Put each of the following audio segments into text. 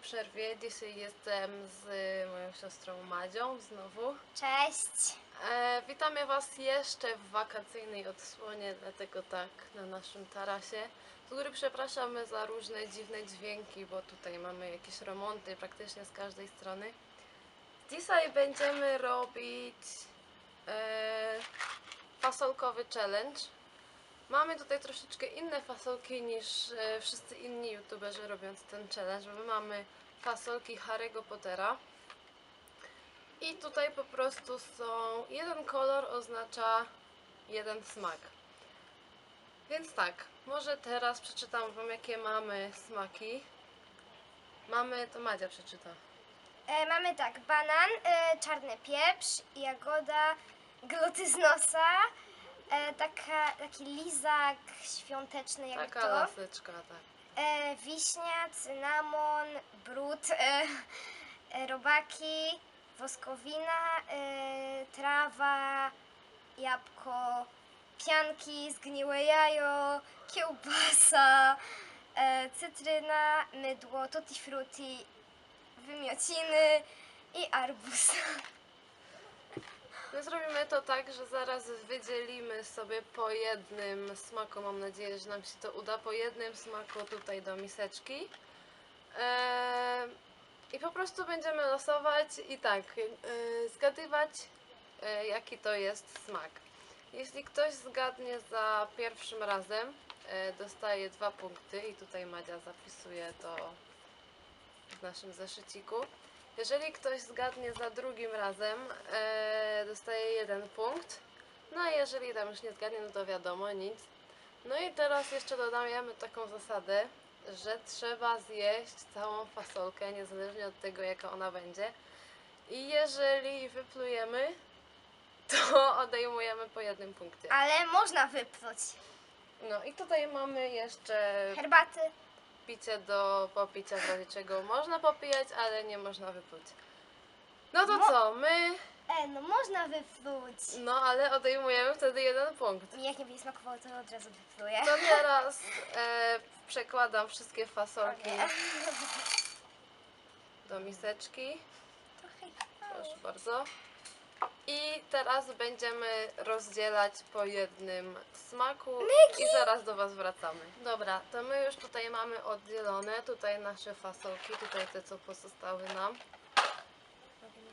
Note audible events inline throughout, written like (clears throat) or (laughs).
przerwie. Dzisiaj jestem z moją siostrą Madzią znowu. Cześć! E, witamy Was jeszcze w wakacyjnej odsłonie, dlatego tak na naszym tarasie, z góry przepraszamy za różne dziwne dźwięki, bo tutaj mamy jakieś remonty praktycznie z każdej strony. Dzisiaj będziemy robić e, fasolkowy challenge. Mamy tutaj troszeczkę inne fasolki niż e, wszyscy inni youtuberzy robiąc ten challenge, bo my mamy fasolki Harry'ego Pottera. I tutaj po prostu są. Jeden kolor oznacza jeden smak. Więc tak, może teraz przeczytam Wam, jakie mamy smaki. Mamy, to Madzia przeczyta. E, mamy tak, banan, e, czarny pieprz, jagoda, gluty z nosa, e, taka, taki lizak świąteczny jakby Taka to, laseczka, tak. e, wiśnia, cynamon, brud, e, e, robaki, woskowina, e, trawa, jabłko, pianki, zgniłe jajo, kiełbasa, e, cytryna, mydło, tutti frutti, wymiociny i arbuz. (laughs) My zrobimy to tak, że zaraz wydzielimy sobie po jednym smaku. Mam nadzieję, że nam się to uda. Po jednym smaku tutaj do miseczki. Eee, I po prostu będziemy losować i tak, e, zgadywać, e, jaki to jest smak. Jeśli ktoś zgadnie za pierwszym razem, e, dostaje dwa punkty i tutaj Madzia zapisuje to w naszym zeszyciku. Jeżeli ktoś zgadnie za drugim razem, e, dostaje jeden punkt. No a jeżeli tam już nie zgadnie, no to wiadomo, nic. No i teraz jeszcze dodajemy taką zasadę, że trzeba zjeść całą fasolkę, niezależnie od tego, jaka ona będzie. I jeżeli wyplujemy, to (laughs) odejmujemy po jednym punkcie. Ale można wypluć. No i tutaj mamy jeszcze Herbaty. Picie do popicia, w razie czego można popijać, ale nie można wypluć. No to Mo- co, my, E, no można wypluć. no ale odejmujemy wtedy jeden punkt. Mi jak nie będzie smakowało, to od razu wypluję. To teraz (laughs) e, przekładam wszystkie fasolki Nie. do miseczki. Trochę Proszę bardzo. I teraz będziemy rozdzielać po jednym smaku i zaraz do Was wracamy. Dobra, to my już tutaj mamy oddzielone, tutaj nasze fasolki, tutaj te co pozostały nam.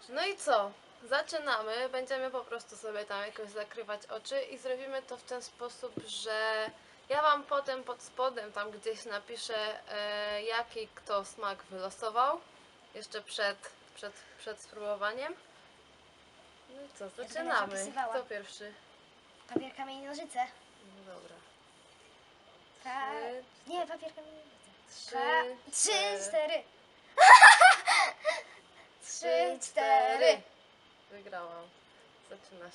No i co? Zaczynamy. Będziemy po prostu sobie tam jakoś zakrywać oczy i zrobimy to w ten sposób, że ja Wam potem pod spodem tam gdzieś napiszę, e, jaki kto smak wylosował. Jeszcze przed, przed, przed spróbowaniem. No i co? będę Zaczynamy. zapisywała. Kto pierwszy? Papier, kamień, nożyce. No dobra. Pa... Trzy, Nie, papier, kamień, nożyce. trzy, Pa... Trzy, cztery. cztery. (laughs) Trzy, cztery. Wygrałam. Zaczynasz.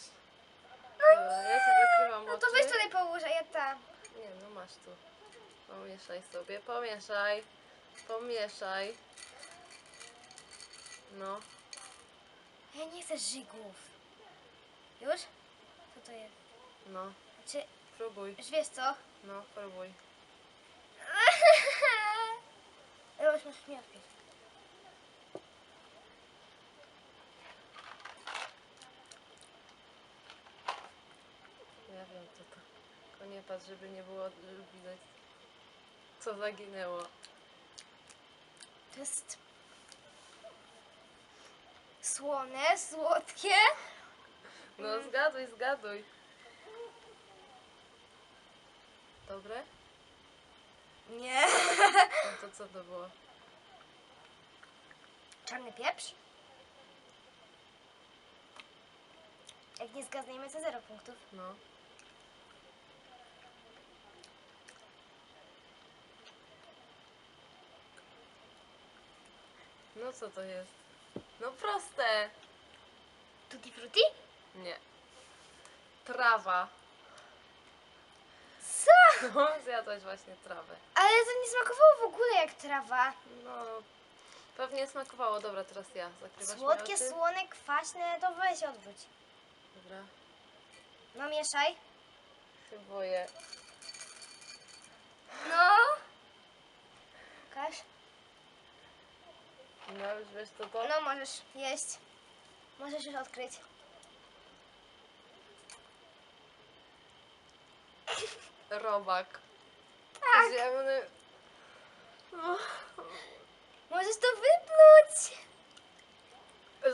Dobra, ja sobie zakrywam No to oczy. weź tutaj połóż, a ja tam. Nie, no masz tu. Pomieszaj sobie, pomieszaj. Pomieszaj. No. Ja nie chcę żygów. Już? Co to jest? No, Znaczy, próbuj. już wiesz co? No, próbuj. (laughs) Już masz odpić. Ja wiem, co to. Tylko nie patrz, żeby nie było żeby widać, co zaginęło. To jest słone, słodkie. No, zgaduj, zgaduj. Dobre? Nie. No to co to było? Czarny pieprz? Jak nie zgadniemy, to zero punktów. No. No co to jest? No proste! Tutti frutti? Nie. Trawa. Co? No, zjadłaś właśnie trawę. Ale to nie smakowało w ogóle jak trawa. No, pewnie smakowało. Dobra, teraz ja. Zakrywasz Słodkie, oczy? słone, kwaśne, to weź odwróć. Dobra. No mieszaj. Się boję. No. No już wiesz co to? No możesz jeść. Możesz już odkryć. Robak. Tak. Ziemny. Możesz to wypluć.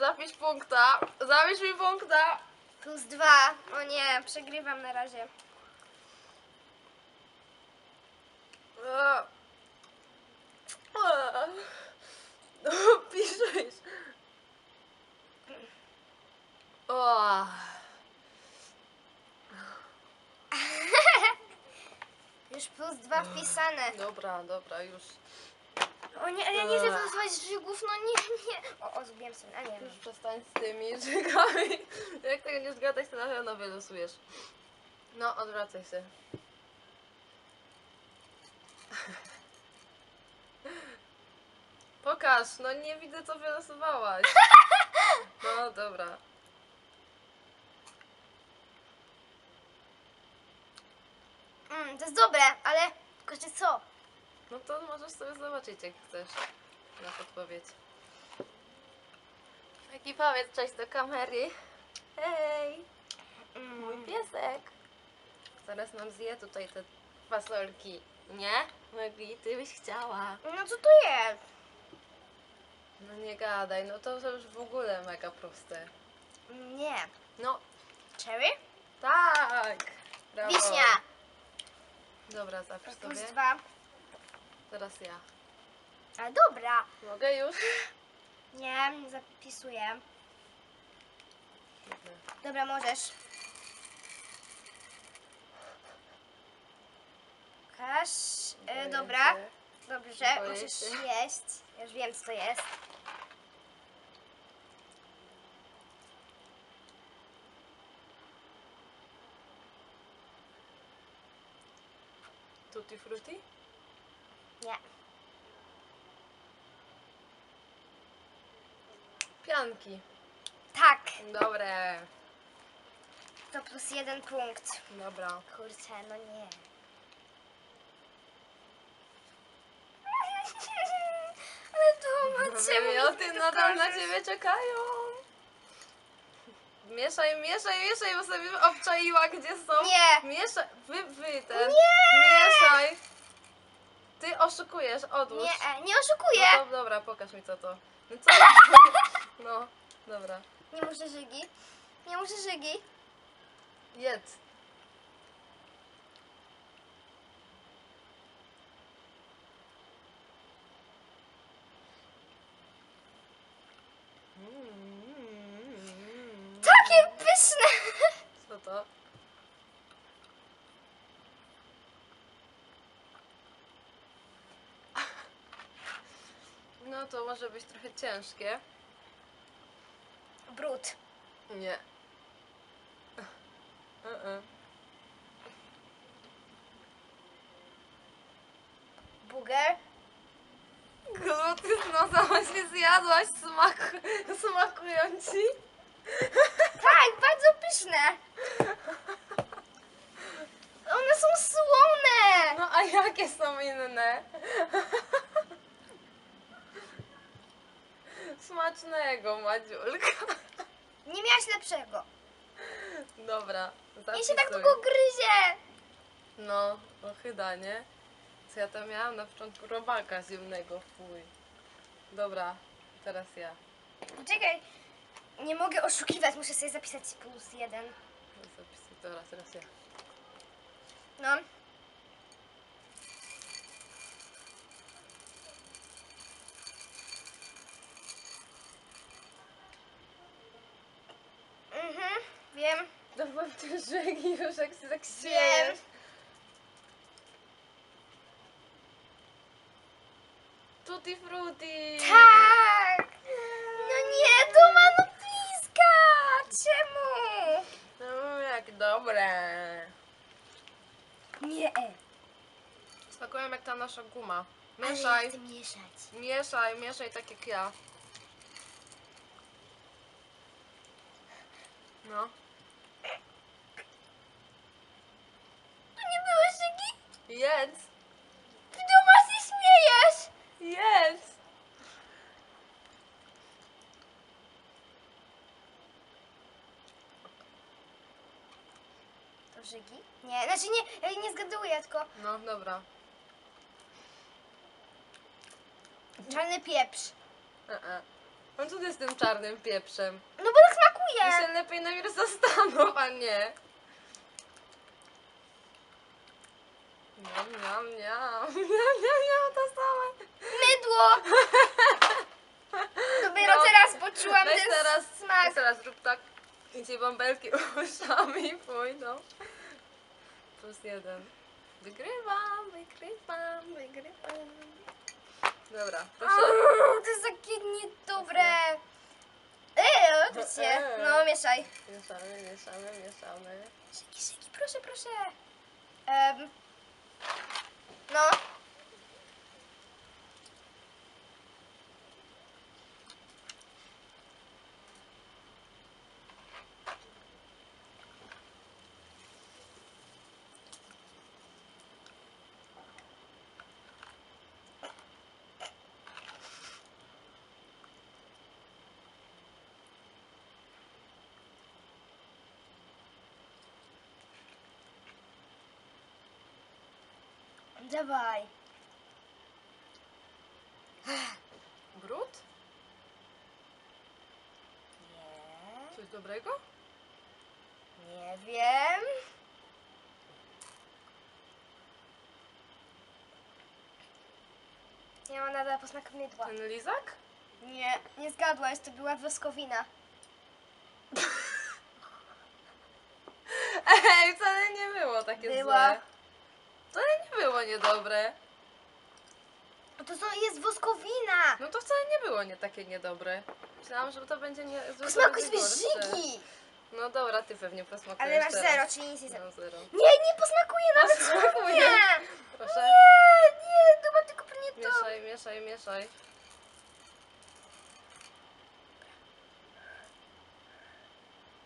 Zapisz punkta. Zapisz mi punkta. Plus dwa. O nie, przegrywam na razie. A. No, (laughs) piszesz. O. (laughs) Już plus dwa wpisane. Dobra, dobra, już. O nie, ale ja nie chcę wylosować żygów, no nie, (laughs) nie. O, o zgubiłem sobie, a nie. Już przestań z tymi żygami. Jak tego nie zgadać, to na pewno wylosujesz. No, odwracaj się. Pokaż, no nie widzę co wylosowałaś. (laughs) No dobra. Mm, to jest dobre, ale tylko że co? No to możesz sobie zobaczyć jak chcesz na podpowiedź. Taki powiedz cześć do kamery. Hej, mój Mm, piesek. Zaraz nam zje tutaj te fasolki. Nie? Maggie, ty byś chciała. no co to jest? No nie gadaj, no to już w ogóle mega proste. Nie. No, Cherry? tak! Brawo. Wiśnia. Dobra, zapisz Plus sobie. dwa. Teraz ja. Ale dobra. Mogę już? Nie, nie zapisuję. Dobra, możesz. Kasz. E, dobra. Dobrze, Boję się. jeść. Ja już wiem, co to jest. Tutti frutti? Nie. Pianki. Tak. Dobre. To plus jeden punkt. Dobra. Kurczę, no nie. (laughs) Ale to ma Wymioty nadal na ciebie czekają. Mieszaj, mieszaj, mieszaj, bo sobie obczaiła, gdzie są. Nie. Mieszaj, wy, wy ten. Nie. Mieszaj. Ty oszukujesz, odłóż. Nie, e, nie oszukuję. No to, dobra, pokaż mi co to. No co? (laughs) No, dobra. Nie muszę żygi. Nie muszę żygi. Jedz. Mm. Takie pyszne. Co to? No to może być trochę ciężkie. Brud. Nie. Uh-uh. Buger. Gluty z nosa właśnie zjadłaś, smak, smakują ci? Tak, bardzo pyszne. One są słone. No a jakie są inne? Smacznego, Madziulka. (laughs) Nie miałaś lepszego. Dobra, Nie się tak zapisuj. długo gryzie. No, ochyda, nie? Co ja tam miałam na początku robaka zimnego, fuj. Dobra, teraz ja. Czekaj. Nie mogę oszukiwać, muszę sobie zapisać plus jeden. Zapisuj, dobra, teraz ja. No. Wiem. Dobra, ty żegi już jak się tak śmiejesz. Tutti frutti! Tak! No nie, to manopliska! Czemu? No jak dobre. Nie. Smakują jak ta nasza guma. Ale ja Mieszaj, chcę mieszać. mieszaj, mieszaj tak jak ja. No. Jedz. Ty do nas się śmiejesz! Jedz. To Żygi? Nie, znaczy nie, ja nie zgaduję, tylko No, dobra. czarny pieprz. E -e. On tu jest tym czarnym pieprzem. No bo tak smakuje! Ja się lepiej najpierw zastanów, a nie. Miam, miam, miam. Miam, miam, miam, to same. Mydło! Dopiero No. teraz poczułam Weź ten teraz, smak. weź teraz rób tak. (laughs) I ci bąbelki uszami pójdą. Plus jeden. Wygrywam, wygrywam, wygrywam. Dobra, proszę. Mm, To jest takie niedobre. Eee, odwróćcie. Eee. No, mieszaj. Mieszamy, mieszamy, mieszamy. Szyki, szyki, proszę, proszę. Em, no. Dawaj. Brud? Nie. Coś dobrego? Nie wiem. Nie ma nadal posmaku mydła. Ten lizak? Nie, nie zgadłaś, to była woskowina. (laughs) Ej, wcale nie było takie Była. złe. Było niedobre. No to są, jest woskowina! No to wcale nie było nie takie niedobre. Myślałam, że to będzie nie Posmakuj sobie żygi! No dobra, ty pewnie posmakujesz Ale masz teraz. zero, czyli nic nie No zero. Nie, nie posmakuje nawet Posmakuje. nie! Proszę. Nie, nie, to ma tylko nie to. Mieszaj, mieszaj, mieszaj.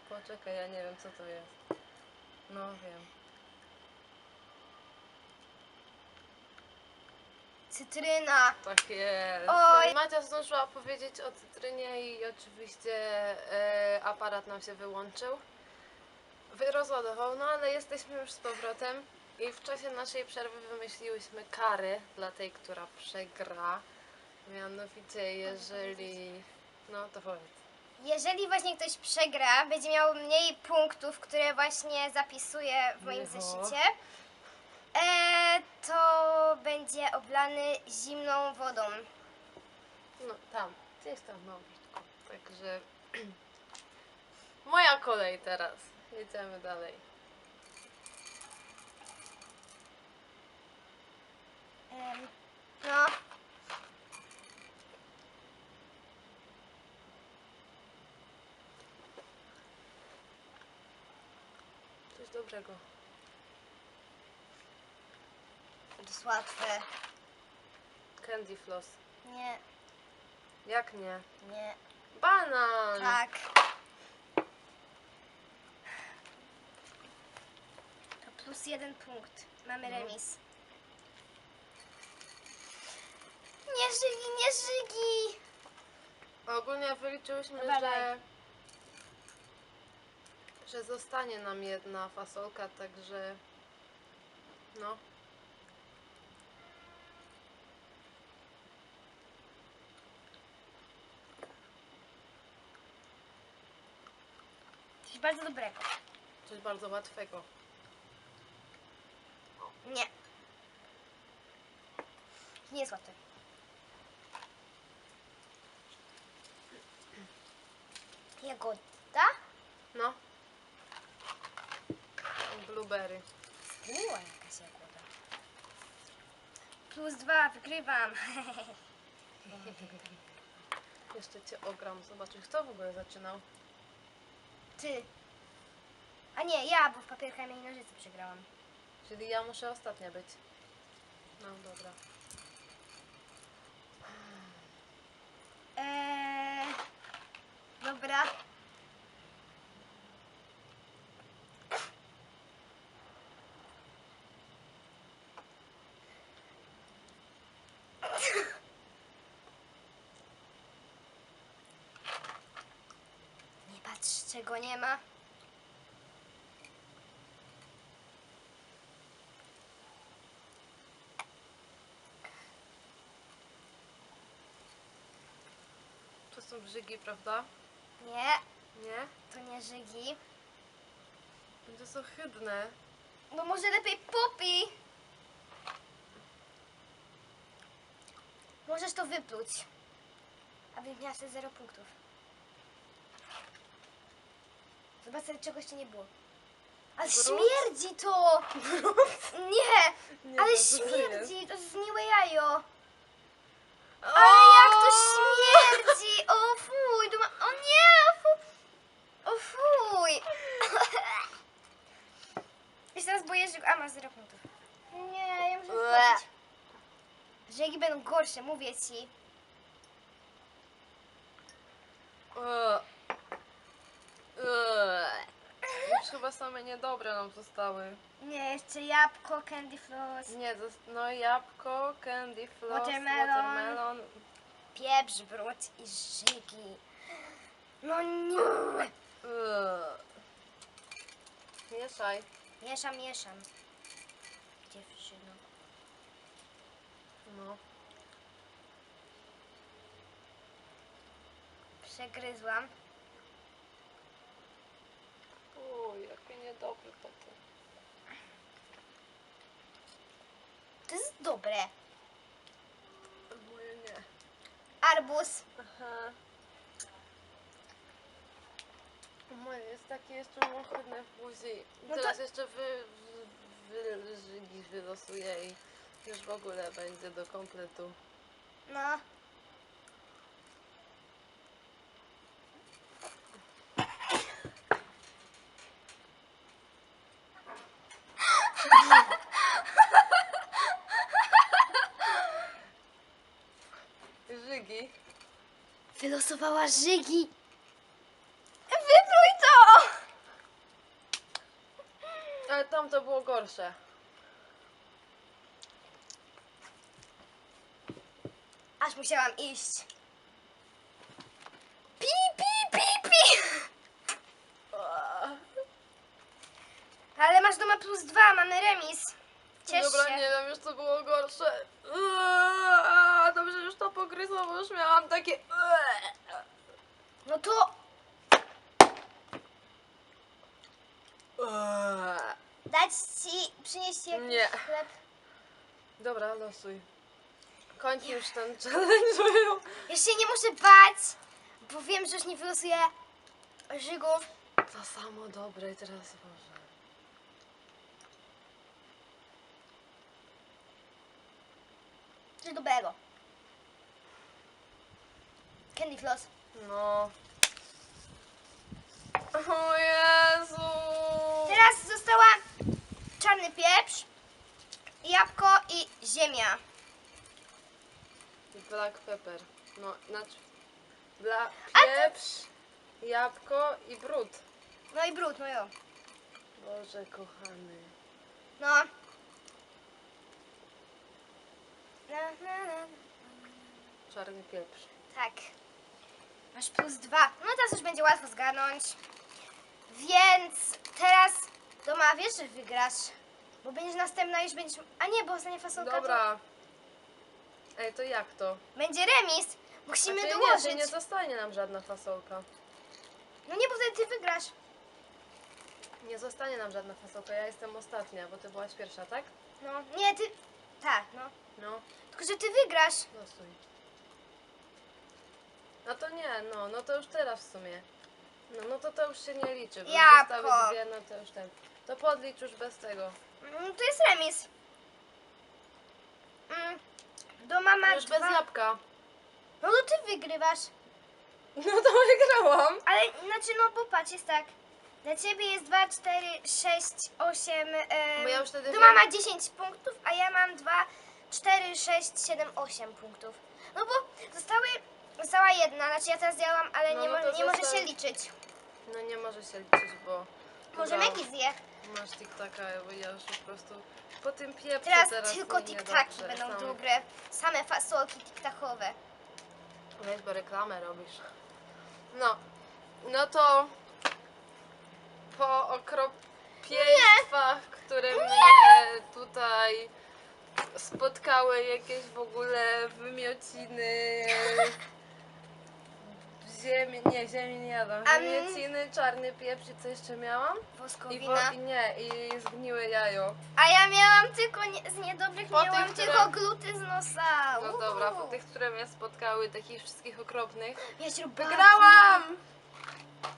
Poczekaj, ja nie wiem co to jest. No wiem. Cytryna. Tak jest. Oj. No Macia zdążyła powiedzieć o cytrynie i oczywiście e, aparat nam się wyłączył. Wyrozładował, no ale jesteśmy już z powrotem i w czasie naszej przerwy wymyśliłyśmy kary dla tej, która przegra. Mianowicie, jeżeli... No to powiedz. Jeżeli właśnie ktoś przegra, będzie miał mniej punktów, które właśnie zapisuje w moim Micho. zeszycie, e, to będzie oblany zimną wodą. No tam, gdzieś tam na obrazku. Także (clears throat) moja kolej teraz. Jedziemy dalej. Em, no, Coś dobrego. to jest łatwe. Candy floss. Nie, Jak nie? nie, Banan! tak. To plus jeden punkt. Mamy No. remis. Nie żygi, nie żygi! Ogólnie wyliczyłyśmy, Dobra, że, daj. że zostanie nam jedna fasolka, także no. Bardzo dobrego. Coś bardzo łatwego. Nie. Nie jest łatwe. Jagoda? No. Blueberry. Była jakaś jagoda. Plus dwa, wygrywam. (laughs) Jeszcze cię ogram, zobaczysz kto w ogóle zaczynał. Ty. A nie, ja, bo w papier, kamień nożyce przegrałam. Czyli ja muszę ostatnia być. No dobra. Eee, dobra. czego nie ma. To są brzygi, prawda? Nie, Nie? to nie żygi. No To są chydne. No może lepiej popi. Możesz to wypluć. A wygniasz 0 punktów. Sobie, czegoś ci nie było. Ale Brud? śmierdzi to! Nie! Nie, ale no, co to śmierdzi! To zgniłe jajo! O! Ale jak to śmierdzi! O fuj! To ma... O nie! O fuj! O fuj! Ja się teraz boję, że... A, masz 0 punktów. Nie, ja muszę Ue. wchodzić. Żegi będą gorsze, mówię ci. Eee. Już chyba same niedobre nam zostały. Nie, jeszcze jabłko, candy floss, Nie, zos- no jabłko, candy floss, Watermelon. watermelon. pieprz, brud i żygi. No nie! Mieszaj. Mieszam, mieszam. Dziewczyno. No. Przegryzłam. Uj, jakie niedobre potem. To jest dobre. Moje nie. Arbuz. Aha. Moje jest takie jeszcze ohydne w buzi. No Teraz to- jeszcze wy, wy, wy, żygi wylosuję i już w ogóle będzie do kompletu. No. Wylosowała żygi. Wypluj to! Ale tam to było gorsze. Aż musiałam iść. Pi, pi, pi, pi. Ale masz doma plus dwa, mamy remis. Ciesz Dobra, się. nie wiem już co było gorsze. Eee, Dobrze, już to pogryzłam, bo już miałam takie... Eee. No to Eee. dać ci, przynieść jakiś Nie. chleb. Dobra, losuj. Kończ już ten challenge. Ja się nie muszę bać, bo wiem, że już nie wylosuję żygów. To samo dobre i teraz może. Czy dobrego. Candy floss. No. O Jezu! Teraz została czarny pieprz, jabłko i ziemia. Black pepper. No, znaczy... Bla... Pieprz, jabłko i brud. No i brud, no jo. Boże kochany. No. Czarny pieprz. Tak. Masz plus dwa. No teraz już będzie łatwo zgarnąć. Więc teraz Doma wiesz, że wygrasz. Bo będziesz następna już będziesz. A nie, bo ostatnia fasolka to Dobra. Ej, to jak to? będzie remis. Musimy Znaczy, dołożyć. Nie, że nie zostanie nam żadna fasolka. No nie, bo wtedy ty wygrasz. Nie zostanie nam żadna fasolka. Ja jestem ostatnia, bo ty byłaś pierwsza, tak? No, nie, ty. Tak, no. No, Tylko, że ty wygrasz. losuj. No to nie, no, no to już teraz w sumie. No, no to to już się nie liczy. Bo już Jabłko. zostały dwie, no to już ten. To podlicz już bez tego. Mm, to jest remis. Mm, Doma ma już bez dwa... jabłka. No to ty wygrywasz. No to wygrałam. Ale, znaczy, no popatrz, jest tak. Dla ciebie jest 2, 4, 6, 8. Bo ja już wtedy Doma wiem. ma 10 punktów, a ja mam 2, 4, 6, 7, 8 punktów. No bo zostały, została jedna, znaczy ja teraz działam, ale No, nie, no mo- to nie może się liczyć. No nie może się liczyć, bo... Może Dobra, Megi zje. Masz TikTaka, bo ja już po prostu po tym pieprzu Teraz, teraz tylko mi tiktaki niedobrze. będą Sam- dobre. Same fasolki tiktakowe. Weź, bo reklamę robisz. No, no to po okropieństwach, które mnie tutaj spotkały, jakieś w ogóle wymiociny, ziemi, nie, ziemi nie jadam. A Ziemieciny, czarny pieprz i co jeszcze miałam? I, wo, Woskowina. i nie, i zgniłe jajo. A ja miałam tylko nie, z niedobrych, Po miałam tych, tylko które- gluty z nosa. No dobra, po tych, które mnie spotkały, takich wszystkich okropnych. Ja się Wygrałam!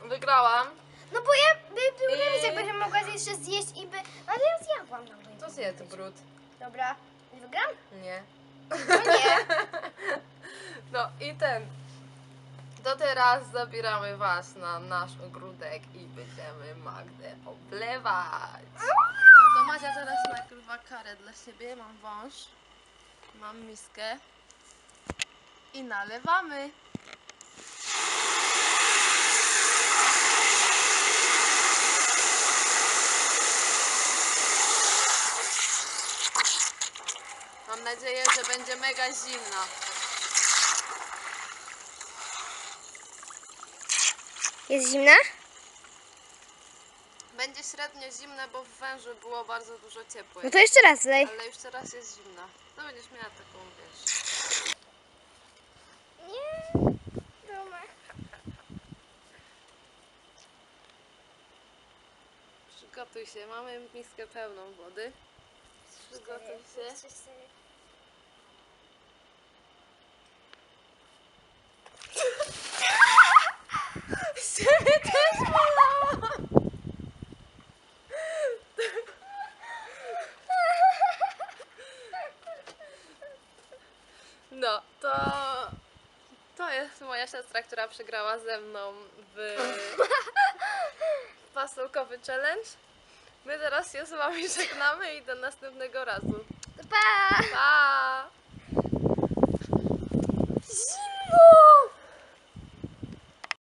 Wygrałam. No bo ja by był I- remis, jakby mogła jeszcze zjeść i by... Ale ja zjadłam. No, bo To zjedz brud. Dobra. Wygram? Nie. No nie. (laughs) No i ten. To teraz zabieramy was na nasz ogródek i będziemy Magdę oblewać. No to Madzia teraz nagrywa karę dla siebie. Mam wąż, mam miskę i nalewamy. Mam nadzieję, że będzie mega zimna. Jest zimna? Będzie średnio zimne, bo w wężu było bardzo dużo ciepłej. No to jeszcze raz lej. Ale już teraz jest zimna. To będziesz miała taką, wiesz. Nie. Dobra. Przygotuj się, mamy miskę pełną wody. Przygotuj się. Siebie też malałam! No, to... To jest moja siostra, która przegrała ze mną w (laughs) fasolkowy challenge. My teraz się z wami żegnamy i do następnego razu. Pa! Pa!